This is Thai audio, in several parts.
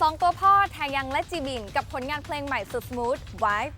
สองตัวพ่อแทยังและจีบิน กับผลงานเพลงใหม่สุดสมูท Vibe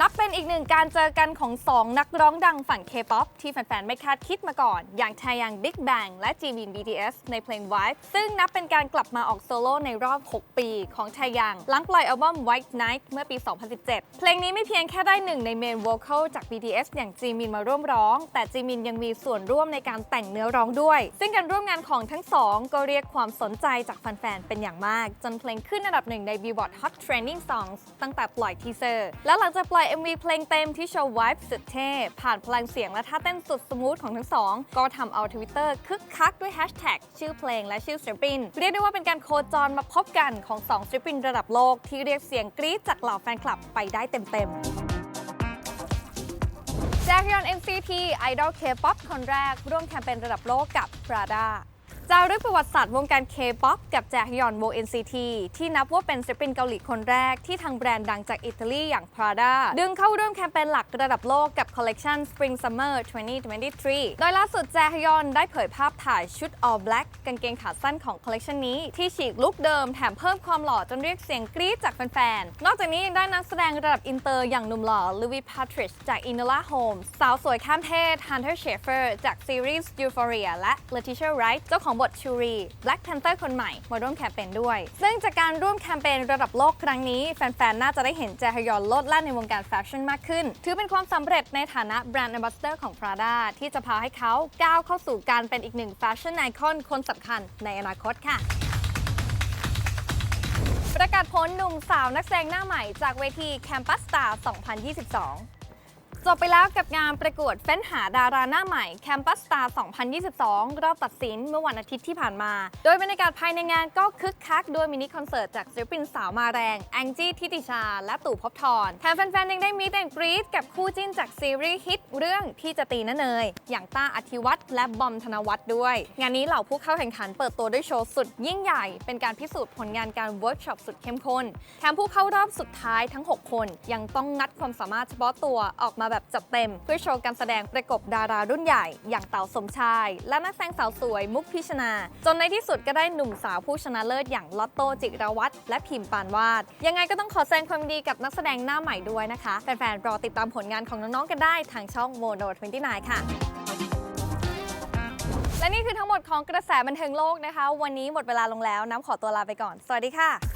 นับเป็นอีกหนึ่งการเจอกันของ 2 นักร้องดังฝั่ง K-POP ที่แฟนๆ ไม่คาดคิดมาก่อน อย่างแทยัง Big Bang และจีบิน BTS ในเพลง Vibe ซึ่งนับเป็นการกลับมาออกโซโล่ในรอบ 6 ปีของแทยัง หลังปล่อยอัลบั้ม White Night เมื่อปี 2017 เพลงนี้ไม่เพียงแค่ได้หนึ่งในเมน vocal จาก BTS อย่างจีมินมาร่วมร้อง แต่จีมินยังมีส่วนร่วมในการแต่งเนื้อร้องด้วย ซึ่งการร่วมงานของทั้งสองก็เรียกความสนใจจากแฟนๆ เป็นอย่างมาก จนเพลงขึ้นอันดับหนึ่งใน Billboard Hot Trending Songs ตั้งแต่ปล่อยทีเซอร์และหลังจากปล่อย MV เพลงเต็มที่โชว์ Vibe สุดเท่ ผ่านพลังเสียงและท่าเต้นสุดสมูทของทั้งสอง ก็ทำเอาทวิตเตอร์คึกคักด้วยแฮชแท็กชื่อเพลงและชื่อศิลปิน เรียกได้ว่าเป็นการโคจรมาพบกันของสองศิลปินระดับโลก ที่เรียกเสียงกรี๊ดจากเหล่าแฟนคลับไปได้เต็มๆแจ็คยอน NCT ไอดอล K-POP คนแรก ร่วมแคมเปญระดับโลกกับ Prada จารึกประวัติศาสตร์วงการ K-POP กับแจฮยอนวง NCT ที่นับว่าเป็นศิลปินเกาหลีคนแรกที่ทางแบรนด์ดังจากอิตาลีอย่าง Prada ดึงเข้าร่วมแคมเปญหลักระดับโลกกับคอลเลกชัน Spring Summer 2023 โดยล่าสุดแจฮยอนได้เผยภาพถ่ายชุด All Black กางเกงขาสั้นของคอลเลกชันนี้ ที่ฉีกลุคเดิมแถมเพิ่มความหล่อจนเรียกเสียงกรี๊ดจากแฟนๆ นอกจากนี้ยังได้นักแสดงระดับอินเตอร์อย่างหนุ่มหล่อลูวิ p พาทริชจาก Enola Holmes สาวสวยข้ามเพศ Hunter Schafer จากซีรีส์ Euphoria และ Letitia Wright เจ้าของบทชูรี Black Panther คนใหม่ มาร่วมแคมเปญด้วย ซึ่งจากการร่วมแคมเปญระดับโลกครั้งนี้ แฟน ๆ น่าจะได้เห็นแจฮยอนโลดแล่นในวงการแฟชั่นมากขึ้น ถือเป็นความสำเร็จในฐานะแบรนด์ a m b a s s a d o r ของ Prada ที่จะพาให้เขาก้าวเข้าสู่การเป็นอีกหนึ่งแฟชั่นไอคอนคนสำคัญในอนาคตค่ะประกาศผลหนุ่มสาวนักแสดงหน้าใหม่จากเวที Campus Star 2022 จบไปแล้วกับงานประกวดเฟ้นหาดาราหน้าใหม่ Campus Star 2022 รอบตัดสินเมื่อวันอาทิตย์ที่ผ่านมา โดยบรรยากาศภายในงานก็คึกคักด้วยมินิคอนเสิร์ตจากศิลปินสาวมาแรง แองจี้ทิติชา และตู่พบทรแถมแฟนๆ ยังได้มีแต่กรี๊ดกับคู่จิ้นจากซีรีส์ฮิตเรื่องพี่จะตีนเนย อย่างต้าอธิวัตรและบอมธนวัฒน์ด้วย งานนี้เหล่าผู้เข้าแข่งขันเปิดตัวด้วยโชว์สุดยิ่งใหญ่ เป็นการพิสูจน์ผลงานการเวิร์กช็อปสุดเข้มข้นแถมผู้เข้ารอบสุดท้ายทั้ง 6 คน ยังต้องงัดความสามารถเฉพาะตัวออกมาแบบจัดเต็ม เพื่อโชว์การแสดงประกบดารารุ่นใหญ่ อย่างเต๋าสมชาย และนักแสดงสาวสวยมุกพิชนา จนในที่สุดก็ได้หนุ่มสาวผู้ชนะเลิศอย่างลอตโต้จิรวัตรและพิมพ์ปานวาด ยังไงก็ต้องขอแสดงความดีกับนักแสดงหน้าใหม่ด้วยนะคะแฟนๆรอติดตามผลงานของน้องๆกันได้ทางช่อง Mono 29ค่ะและนี่คือทั้งหมดของกระแสบันเทิงโลกนะคะ วันนี้หมดเวลาลงแล้ว น้ำขอตัวลาไปก่อน สวัสดีค่ะ